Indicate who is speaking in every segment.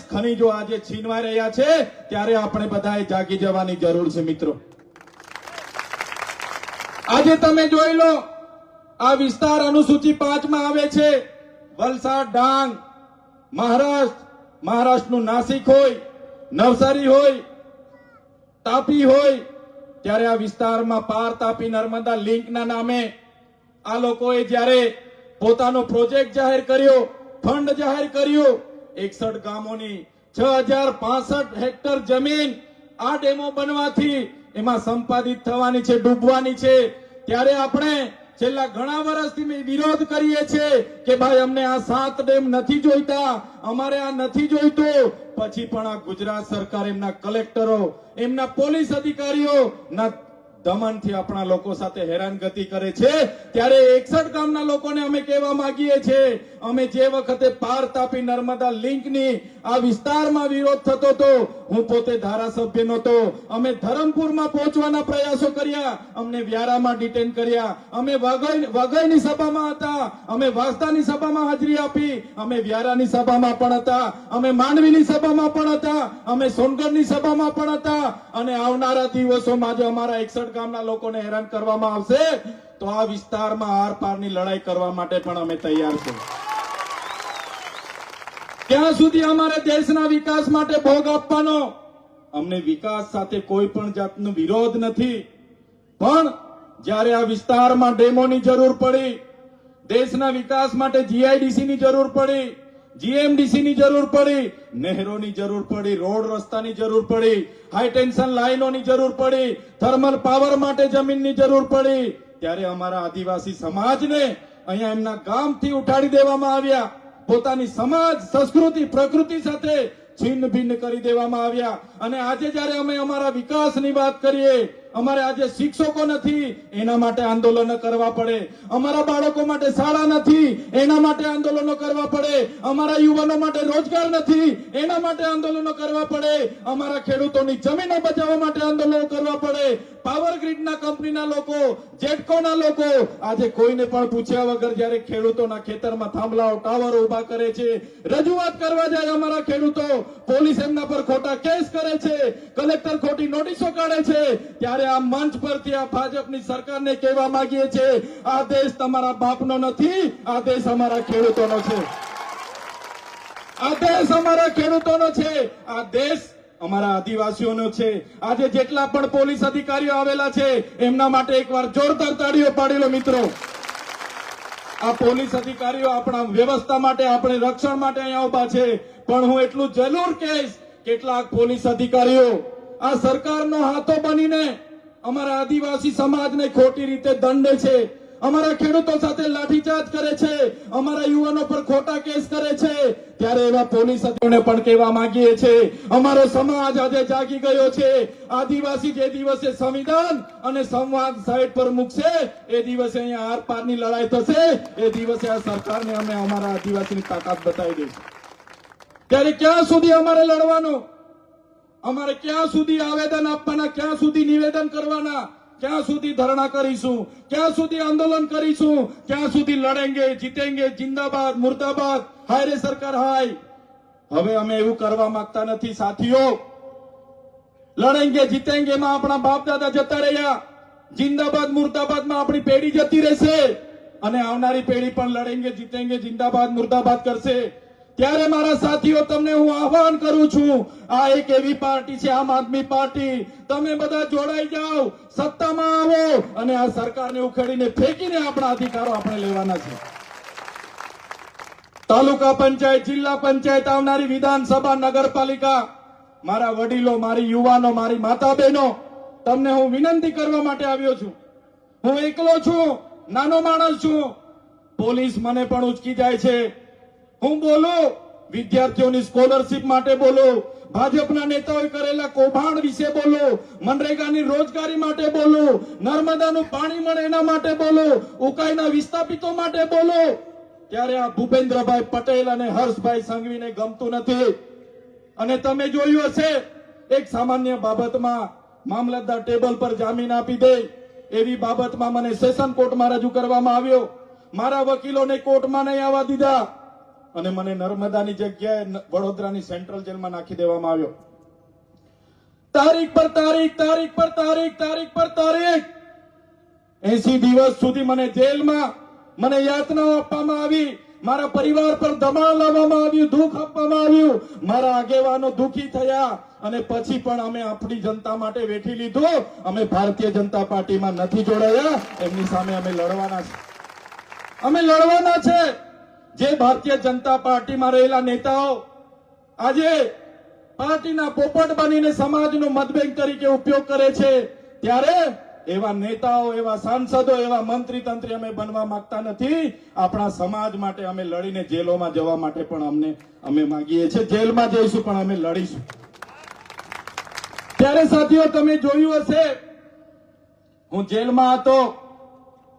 Speaker 1: ખનીજો આજે છીનવાઈ રહ્યા છે, ત્યારે આપણે બધાએ જાગી જવાની જરૂર છે મિત્રો. આજે તમે જોઈ લો, આ વિસ્તાર અનુસૂચિ પાંચમાં આવે છે. વલસાડ, ડાંગ, મહારાષ્ટ્ર, મહારાષ્ટ્રનું નાસિક હોય, નવસારી હોય, તાપી હોય, ત્યારે આ વિસ્તારમાં પાર તાપી નર્મદા લિંકના નામે આ લોકોએ જ્યારે પોતાનો પ્રોજેક્ટ જાહેર કર્યો, ફંડ જાહેર કર્યો એકસઠ ગામોની છ હજાર પાસઠ હેક્ટર જમીન આ ડેમો બનવાથી એમાં સંપાદિત થવાની છે, ડૂબવાની છે. ત્યારે આપણે છેલ્લા ઘણા વર્ષથી વિરોધ કરીએ છીએ કે ભાઈ અમને આ સાત ડેમ નથી જોઈતા, અમારે આ નથી જોઈતું. પછી પણ આ ગુજરાત સરકાર એમના કલેક્ટરો, એમના પોલીસ અધિકારીઓ દમનથી આપણા લોકો સાથે હેરાનગતિ કરે છે. ત્યારે એકસઠ ગામના લોકોને અમે કહેવા માંગીએ છીએ, અમે જે વખતે પાર તાપી નર્મદા લિંકની આ વિસ્તારમાં વિરોધ થતો હતો હું પોતે ધારાસભ્ય નહોતો. અમે ધરમપુરમાં પહોંચવાના પ્રયાસો કર્યા. અમને વ્યારામાં ડિટેન કર્યા. અમે વઘઈ, વઘઈની સભામાં હતા. અમે વાસ્તાની સભામાં હાજરી આપી. અમે વ્યારાની સભામાં પણ હતા. અમે માંડવીની સભામાં પણ હતા. અમે સોનગઢની સભામાં પણ હતા. અને આવનારા દિવસોમાં જો અમારા એકસઠ ગામના લોકોને હેરાન કરવામાં આવશે. તો આ વિસ્તારમાં આર પારની લડાઈ કરવા માટે પણ અમે તૈયાર છે ક્યાં સુધી અમારે દેશના વિકાસ માટે ભોગ આપવાનો, અમને વિકાસ સાથે કોઈ પણ જાતનો વિરોધ નથી. પણ જ્યારે આ વિસ્તારમાં ડેમોની જરૂર પડી, દેશના વિકાસ માટે જીઆઈડીસી ની જરૂર પડી જીએમડીસી ની જરૂર પડી, નહેરોની જરૂર પડી, રોડ રસ્તાની જરૂર પડી હાઈ ટેન્શન લાઈનોની જરૂર પડી, થર્મલ પાવર માટે જમીનની જરૂર પડી, ત્યારે અમારા આદિવાસી સમાજને અહીંયા એમના ગામથી ઉઠાડી દેવામાં આવ્યા. પોતાની સમાજ, સંસ્કૃતિ, પ્રકૃતિ સાથે છિન્ન ભિન્ન કરી દેવામાં આવ્યા. અને આજે જ્યારે અમે અમારા વિકાસની વાત કરીએ અમારે આજે શિક્ષકો નથી, એના માટે આંદોલનો કરવા પડે. અમારા બાળકો માટે શાળા નથી, એના માટે આંદોલનો કરવા પડે. અમારા યુવાનો માટે રોજગાર નથી, એના માટે આંદોલનો કરવા પડે. અમારા ખેડૂતોની જમીનો બચાવવા માટે આંદોલનો કરવા પડે. પાવર ગ્રીડના કંપનીના લોકો જેટકોના લોકો, આજે કોઈને પણ પૂછ્યા વગર જ્યારે ખેડૂતોના ખેતરમાં થાંભલાઓ, ટાવરો ઊભા કરે છે, રજૂઆત કરવા જાય અમારા ખેડૂતો, પોલીસ એમના પર ખોટા કેસ કરે છે, કલેક્ટર ખોટી નોટિસો કાઢે છે, ત્યારે આ મંચ પરથી આ ભાજપની સરકારને કહેવા માંગીએ છીએ, આ દેશ તમારા બાપનો નથી, આ દેશ અમારા ખેડૂતોનો છે. આ દેશ અમારા ખેડૂતોનો છે, આ દેશ અમારા આદિવાસીઓનો છે. આજે જેટલા પણ પોલીસ અધિકારીઓ આવેલા છે, એમના માટે એકવાર જોરદાર તાળીઓ પાડી મિત્રો. આ પોલીસ અધિકારીઓ આપણા વ્યવસ્થા માટે, આપણે રક્ષણ માટે અહીંયા ઊભા છે. પણ હું એટલું જરૂર કહીશ, કેટલાક પોલીસ અધિકારીઓ, આ સરકારનો હાથો બનીને અમારા આદિવાસી સમાજને ખોટી રીતે દંડે છે. અમારા ખેડૂતો સાથે લાઠીચાર્જ કરે છે. અમારા યુવાનો પર ખોટા કેસ કરે છે. ત્યારે એવા પોલીસ અધિકારીઓને પણ કહેવા માંગીએ છીએ. અમારો સમાજ આજે જાગી ગયો છે. આદિવાસી જે દિવસે સંવિધાન અને સંવાદ સાઈડ પર મૂકશે, એ દિવસે અહીંયા આર પારની લડાઈ થશે. એ દિવસે આ સરકારને અમે અમારા આદિવાસીની તાકાત બતાવી દઈશું. ત્યારે ક્યાં સુધી અમારે લડવાનું? અમારે ક્યાં સુધી આવેદન આપવાના, ક્યાં સુધી નિવેદન કરવાના? ક્યાં સુધી ધરણા કરીશું? ક્યાં સુધી આંદોલન કરીશું? ક્યાં સુધી લડેંગે, જીતેંગે, જિંદાબાદ, મુર્દાબાદ હાયરે સરકાર, હાય. હવે અમે એવું કરવા માંગતા નથી, સાથીઓ. લડેંગે, જીતેંગે માં આપણા બાપ દાદા જતા રહ્યા. જિંદાબાદ મુર્દાબાદમાં આપણી પેઢી જતી રહેશે. અને આવનારી પેઢી પણ લડેંગે, જીતેંગે, જિંદાબાદ, મુર્દાબાદ કરશે. ત્યારે મારા સાથીઓ, તમને હું આહવાન કરું છું, આ એક એવી પાર્ટી છે, આમ આદમી પાર્ટી. તમે બધા જોડાઈ જાઓ, સત્તામાં આવો અને આ સરકારને ઉખેડીને ફેંકીને આપણા અધિકારો આપણે લેવાના છે. તાલુકા પંચાયત, જિલ્લા પંચાયત આવનારી વિધાનસભા, નગરપાલિકા, મારા વડીલો, મારી યુવાનો, મારી માતા બહેનો તમને હું વિનંતી કરવા માટે આવ્યો છું. હું એકલો છું, નાનો માણસ છું. પોલીસ મને પણ ઉચકી જાય છે. હું બોલું, વિદ્યાર્થીઓની સ્કોલરશીપ માટે બોલું, ભાજપના નેતાઓએ કરેલા કૌભાંડ વિશે બોલો, મનરેગાની રોજગારી માટે બોલો, નર્મદાનું પાણી મળે એના માટે બોલો, ઉકાઈના વિસ્થાપિતો માટે બોલો. ત્યારે આ ભૂપેન્દ્રભાઈ પટેલ અને હર્ષભાઈ સંઘવીને ગમતું નથી. અને તમે જોયું હશે, એક સામાન્ય બાબતમાં મામલતદાર ટેબલ પર જામીન આપી દે, એવી બાબતમાં મને સેશન કોર્ટમાં રજૂ કરવામાં આવ્યો. મારા વકીલોને કોર્ટમાં નહીં આવવા દીધા. અને મને નર્મદાની જગ્યાએ વડોદરાની સેન્ટ્રલ જેલમાં નાખી દેવામાં આવ્યો. તારીખ પર તારીખ તારીખ પર તારીખ તારીખ પર તારીખ. એસી દિવસ સુધી મને જેલમાં મને યાતનાઓ આપવામાં આવી. મારા પરિવાર પર દબાણ લાવવામાં આવ્યું, દુઃખ આપવામાં આવ્યું. મારા આગેવાનો દુઃખી થયા અને પછી પણ અમે આપણી જનતા માટે વેઠી લીધું. અમે ભારતીય જનતા પાર્ટીમાં નથી જોડાયા. એમની સામે અમે લડવાના છે. અમે લડવાના છે. જે ભારતીય જનતા પાર્ટીમાં રહેલા નેતાઓ આજે પાર્ટીના પોપટ બનીને સમાજનો મતબેંક તરીકે ઉપયોગ કરે છે, ત્યારે એવા નેતાઓ, એવા સાંસદો, એવા મંત્રી તંત્રી અમે બનવા માંગતા નથી. આપણા સમાજ માટે અમે લડીને જેલોમાં જવા માટે પણ અમને, અમે માંગીએ છીએ. જેલમાં જઈશું પણ અમે લડીશું. ત્યારે સાથીઓ, તમે જોયું હશે, હું જેલમાં હતો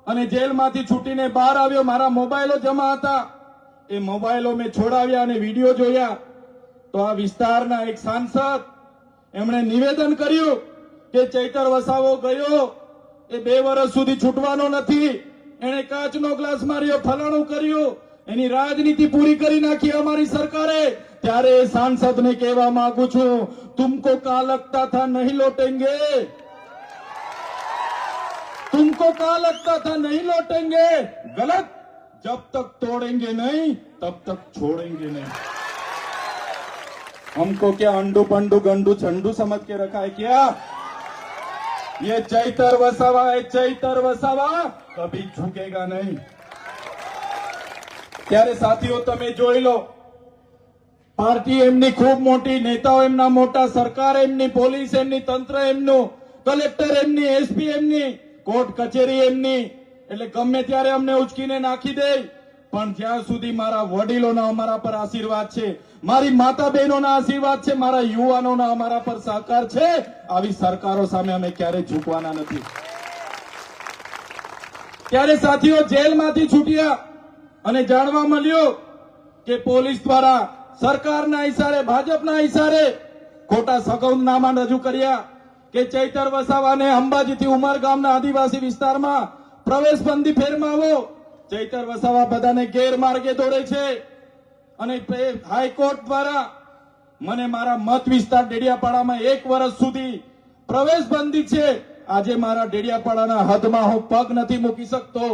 Speaker 1: અને જેલમાંથી છૂટીને બહાર આવ્યો. મારા મોબાઈલો જમા હતા. એ મોબાઈલો મેં છોડાવ્યા અને વિડીયો જોયા તો આ વિસ્તારના એક સાંસદ એમણે નિવેદન કર્યું કે ચૈતર વસાવો ગયો એ બે વર્ષ સુધી છૂટવાનો નથી એણે કાચનો ગ્લાસ માર્યો ફલાણું કર્યું એની રાજનીતિ પૂરી કરી નાખી અમારી સરકારે ત્યારે એ સાંસદને કહેવા માંગુ છું તુમકો કા લગતા થા નહીં લોટેંગે तुमको कहा लगता था नहीं लौटेंगे गलत जब तक तोड़ेंगे नहीं तब तक छोड़ेंगे नहीं हमको क्या अंडू पंडू गंडू चंडू समझ के रखा है क्या ये चैतर वसावा है चैतर वसावा कभी झुकेगा नहीं ત્યારે સાથીઓ તમે જોઈ લો પાર્ટી એમની ખૂબ મોટી નેતાઓ એમના મોટા સરકાર એમની પોલીસ એમની તંત્ર એમનું કલેક્ટર એમની એસપી એમની કોર્ટ કચેરી એમની એટલે ગમે ત્યારે અમને ઉચકીને નાખી દે, પણ જ્યાં સુધી મારા વડીલોના અમારા પર આશીર્વાદ છે, મારી માતા બહેનોના આશીર્વાદ છે, મારા યુવાનોના અમારા પર સહકાર છે, આવી સરકારો સામે અમે ક્યારેય ઝૂકવાના નથી. ત્યારે સાથીઓ, જેલમાંથી છૂટ્યા અને જાણવા મળ્યું કે પોલીસ દ્વારા સરકારના ઇશારે ભાજપના ઇશારે ખોટા સગવનામા રજૂ કર્યા કે ચૈતર વસાવાને અંબાજીથી ઉમરગામના આદિવાસી વિસ્તારમાં પ્રવેશબંધી ફેરમાવો ચૈતર વસાવા બધાને ગેરમાર્ગે દોડે છે. અને હાઈકોર્ટ દ્વારા મને મારા મત વિસ્તાર ડેડિયાપાડામાં એક વર્ષ સુધી પ્રવેશ બંધી છે. આજે મારા ડેડિયાપાડાના હદમાં હું પગ નથી મૂકી શકતો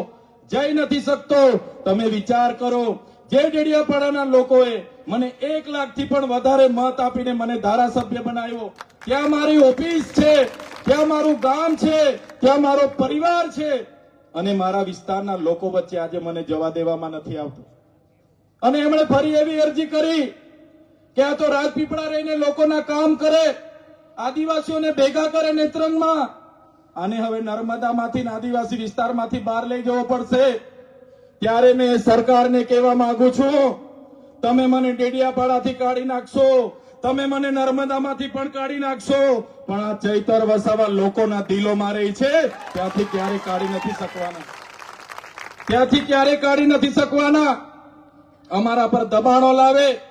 Speaker 1: જઈ નથી શકતો. તમે વિચાર કરો, જે ડેડિયાપાડાના લોકોએ મને એક લાખથી પણ વધારે મત આપીને મને ધારાસભ્ય બનાવ્યો, ત્યાં મારી ઓફિસ છે, ત્યાં મારું ગામ છે, ત્યાં મારો પરિવાર છે. અને મારા વિસ્તારના લોકો વચ્ચે આજે મને જવા દેવામાં નથી આવતું. અને એમણે ફરી એવી અરજી કરી કે આ તો રાજપીપળા રહીને લોકોના કામ કરે, આદિવાસીઓને ભેગા કરે નેત્રંગમાં. આને હવે નર્મદામાંથી આદિવાસી વિસ્તારમાંથી બહાર લઈ જવો પડશે. ત્યારે મેં સરકારને કહેવા માંગુ છું, તમે મને ડેડિયાપાડાથી કાઢી નાખશો. તમે મને નર્મદામાંથી પણ કાઢી નાખશો. પણ આ ચૈતર વસાવા લોકોના દિલોમાં મારે છે. ત્યાંથી ક્યારે કાઢી નથી શકવાના? ત્યાંથી ક્યારે કાઢી નથી શકવાના? અમારા પર દબાણો લાવે.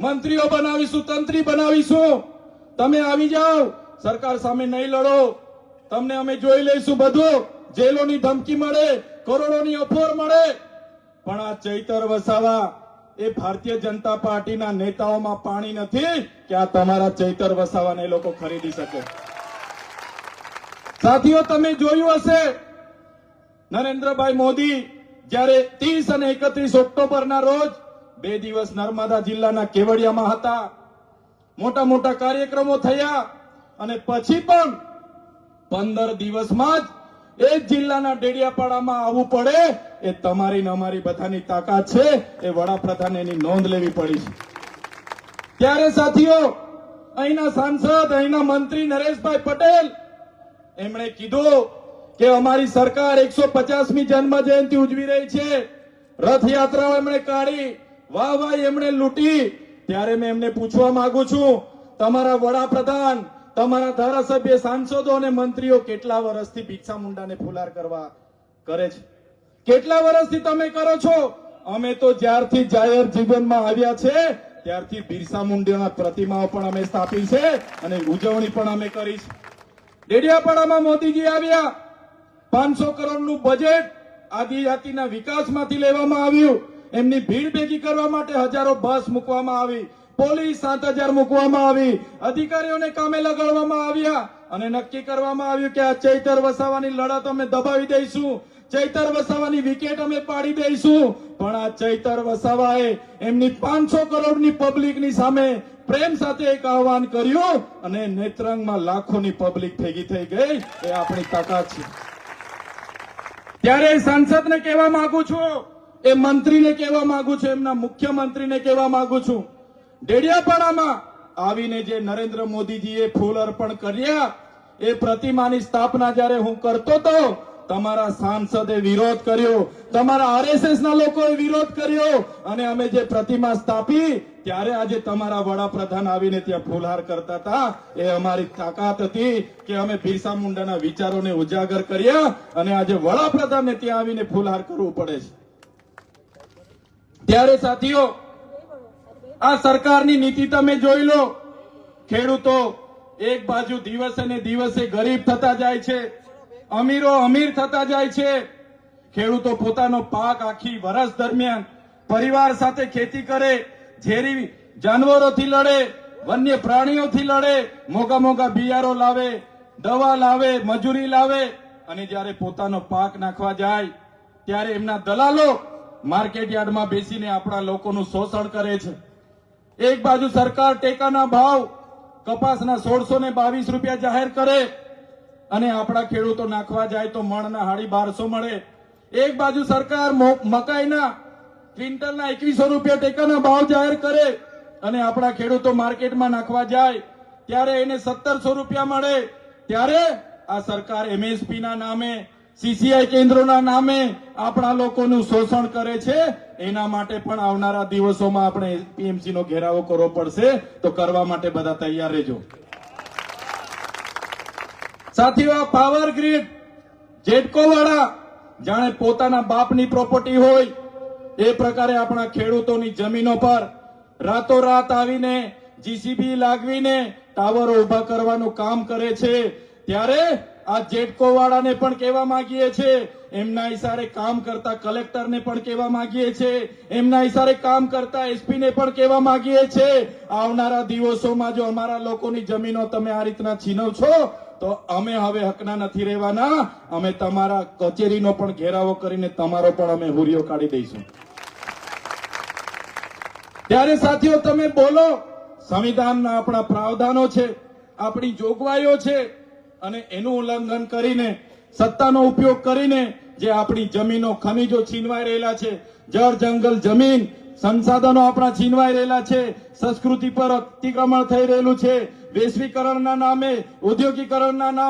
Speaker 1: મંત્રીઓ બનાવીશું, તંત્રી બનાવીશું. તમે આવી જાઓ. સરકાર સામે નહીં લડો. તમને અમે જોઈ લઈશું બધું. જેલોની ધમકી મળે, કરોડોની અફોર મળે. પણ આ ચૈતર વસાવા એ ભારતીય જનતા પાર્ટીના નેતાઓમાં પાણી નથી કે આ તમારા ચૈતર વસાવાને લોકો ખરીદી શકે. સાથીઓ, તમે જોયું હશે, નરેન્દ્રભાઈ મોદી જ્યારે ત્રીસ અને એકત્રીસ ઓક્ટોબરના રોજ બે દિવસ નર્મદા જિલ્લાના કેવડિયામાં હતા. મોટા મોટા કાર્યક્રમો થયા અને પછી પણ પંદર દિવસમાં જ એ જિલ્લાના ડેડિયાપાડામાં આવવું પડે, એ તમારી ને અમારી બધાની તાકાત છે, એ વડાપ્રધાન એની નોંધ લેવી પડી છે. ત્યારે સાથીઓ, અહીંના સાંસદ, અહીંના મંત્રી નરેશભાઈ પટેલ, એમણે કીધું કે અમારી સરકાર એકસો પચાસમી જન્મ જયંતિ ઉજવી રહી છે. રથયાત્રાઓ એમણે કાઢી વાહ વાહ એમણે લૂંટી. ત્યારે મેં એમને પૂછવા માંગુ છું, તમારા વડાપ્રધાન તમારા ધારાસભ્ય, સાંસદો અને મંત્રીઓ કેટલા વર્ષથી ભિક્ષા મુંડાને ફુલાર કરવા કરે છે? કેટલા વર્ષથી તમે કરો છો? અમે તો જ્યારથી જાહેર જીવનમાં આવ્યા છે, ત્યારથી બિરસા મુંડાના પ્રતિમાઓ પણ અમે સ્થાપી છે અને ઉજવણી પણ અમે કરી છે. ડેડિયાપાડામાં મોદીજી આવ્યા. પાંચસો કરોડનું બજેટ આદિજાતિના વિકાસમાંથી લેવામાં આવ્યું. એમની ભીડ ભેગી કરવા માટે હજારો બસ મૂકવામાં આવી. પોલીસ સાત હજાર મૂકવામાં આવી. અધિકારીઓને કામે લગાડવામાં આવ્યા અને નક્કી કરવામાં આવ્યું કે આ ચૈતર વસાવાની લડત અમે દબાવી દઈશું. ચૈતર વસાવાની વિકેટ અમે પાડી દઈશું. પણ આ ચૈતર વસાવાએ એમની પાંચસો કરોડની પબ્લિકની સામે પ્રેમ સાથે એક આહવાન કર્યું અને નેત્રંગમાં લાખોની પબ્લિક ભેગી થઈ ગઈ. એ આપણી તાકાત છે. ત્યારે સાંસદને કહેવા માંગુ છું, એ મંત્રીને કહેવા માંગુ છું, એમના મુખ્યમંત્રીને કહેવા માંગુ છું. ડેડિયાપાડામાં આવીને જે નરેન્દ્ર મોદીજીએ ફૂલ અર્પણ કર્યા, એ પ્રતિમાની સ્થાપના જ્યારે હું કરતો હતો તમારા સાંસદે વિરોધ કર્યો, તમારા આરએસએસ ના લોકોએ વિરોધ કર્યો અને અમે જે પ્રતિમા સ્થાપી, ત્યારે આજે તમારા વડાપ્રધાન આવીને ત્યાં ફૂલહાર કરતા હતા. એ અમારી તાકાત હતી કે અમે બિરસા મુંડાના વિચારોને ઉજાગર કર્યા અને આજે વડાપ્રધાનને ત્યાં આવીને ફૂલહાર કરવું પડે છે. ત્યારે સાથીઓ આ સરકારની નીતિ તમે જોઈ લો. ખેડૂતો એક બાજુ દિવસે ને દિવસે ગરીબ થતા જાય છે, અમીરો અમીર થતા જાય છે. ખેડૂતો પોતાનો પાક આખી વર્ષ દરમિયાન પરિવાર સાથે ખેતી કરે, ઝેરી જાનવરોથી લડે, વન્ય પ્રાણીઓથી લડે, મોગા મોગા બિયારો લાવે, દવા લાવે, મજૂરી લાવે અને જ્યારે પોતાનો પાક નાખવા જાય, ત્યારે એમના દલાલો માર્કેટ યાર્ડમાં બેસીને આપણા લોકોનું શોષણ કરે છે. એક બાજુ સરકાર ટેકાના ભાવ કપાસના સોળસો ને બાવીસ રૂપિયા જાહેર કરે અને આપણા ખેડૂતો નાખવા જાય તો મણના હાડી બારસો મળે. એક બાજુ સરકાર મકાઈના, ક્વિન્ટલના એકવીસો રૂપિયા ટેકાના ભાવ જાહેર કરે અને આપણા ખેડૂતો માર્કેટમાં નાખવા જાય, ત્યારે એને સત્તરસો રૂપિયા મળે. ત્યારે આ સરકાર એમએસપી ના નામે સીસીઆઈ કેન્દ્રોના નામે આપણા લોકોનું શોષણ કરે છે. એના માટે પણ આવનારા દિવસોમાં આપણે પીએમસી નો ઘેરાવો કરવો પડશે. તો કરવા માટે બધા તૈયાર રહેજો. સાથીઓ, આ પાવર ગ્રીડ જેટકો વાળા, જાણે પોતાના બાપની પ્રોપર્ટી હોય, એ પ્રકારે આપણા ખેડૂતોની જમીનો પર રાતોરાત આવીને જીસીબી લાગવીને ટાવરો ઊભા કરવાનું કામ કરે છે. ત્યારે આ જેટકો વાળાને પણ કહેવા માંગીએ છીએ, એમના ઇશારે કામ કરતા કલેક્ટરને પણ કહેવા માંગીએ છીએ, એમના ઇશારે કામ કરતા એસપી ને પણ કહેવા માંગીએ છીએ. આવનારા દિવસોમાં જો અમારા લોકોની જમીનો તમે આ રીતના છીનવ છો, તો અમે હવે હકના નથી રહેવાના. અમે તમારા કચેરીનો પણ ઘેરાવો કરીને તમારો પણ અમે હુરિયો કાઢી દઈશું. ત્યારે સાથીઓ, તમે બોલો, સંવિધાનના આપણા પ્રાવધાનો છે, આપણી જોગવાઈઓ છે અને એનું ઉલ્લંઘન કરીને, સત્તાનો ઉપયોગ કરીને જે આપણી જમીનો, ખનીજો છીનવાઈ રહેલા છે, જળ, જંગલ, જમીન, સંસાધનો આપણા છીનવાઈ રહેલા છે, સંસ્કૃતિ પર અતિક્રમણ થઈ રહેલું છે, વૈશ્વિકરણના નામે, ઔદ્યોગિકરણના નામે.